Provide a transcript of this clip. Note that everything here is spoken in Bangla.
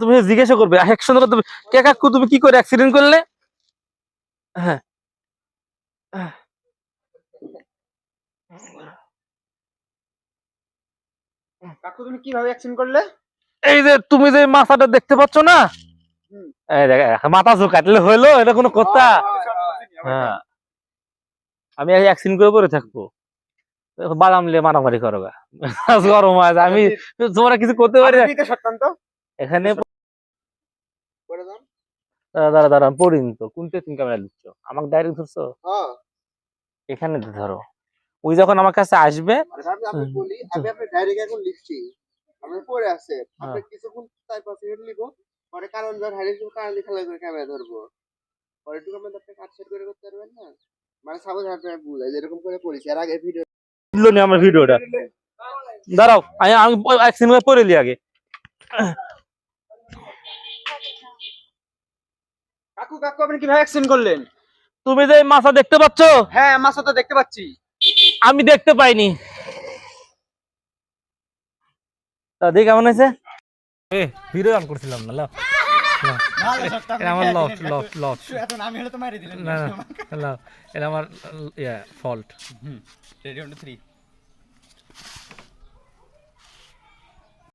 তুমি জিজ্ঞাসা করবে অ্যাকশন করতে হবে, কে কাকু তুমি কি করে অ্যাক্সিডেন্ট করলে? হ্যাঁ। কাকু তুমি কীভাবে অ্যাক্সিডেন্ট করলে? এই যে তুমি যে মাথাটা দেখতে পাচ্ছ না? হুম। এই দেখ মাথা ঝুঁকাটলে হইল এটা কোনো কথা। হ্যাঁ। আমি অ্যাক্সিডেন্ট করে পড়ে থাকব। মারামারি করো গা। গরম হয় আমি তোমরা কিছু করতে পারি না। সত্যান্ত এখানে দাও দাঁড়া দাঁড়া দাঁড়া আমি পড়িনি তো। কোনটা তুমি ক্যামেরা দিচ্ছ আমাকে ডাইরেক্ট ধরছো? হ্যাঁ। এখানে ধরো। ওই যখন আমার কাছে আসবে আমি বলি আমি আপনার ডাইরেক্ট এখন লিখছি। আমি পড়ে আছে আপনি হ্যাঁ। কিছুক্ষণ চার পাঁচ মিনিট লিখব পরে কারণ ধর হারিয়ে কারণ খেলা করে ক্যামেরা ধরবো। পরে একটু আপনি আপনি কাট সেট করে করতে পারবেন না? মানে সাপোজ আপনি করে পড়েছি। আর আগে ভিডিও দিল নি আমার ভিডিওটা দাঁড়াও আমি আমি অ্যাক্সিডেন্ট করে পড়ে লি আগে। কাকু কাকু আপনি কীভাবে অ্যাক্সিডেন্ট করলেন? তুমি যে মাথা দেখতে পাচ্ছ? হ্যাঁ মাছটা তো দেখতে পাচ্ছি। আমি দেখতে পাইনি। দেখি কেমন হয়েছে? এ ভিডিও অন করছিলাম না লাও। আমার লফ লফ লফ আমি হলে তো মারি দিলেন না না লাও। এটা আমার yeah fault ready on three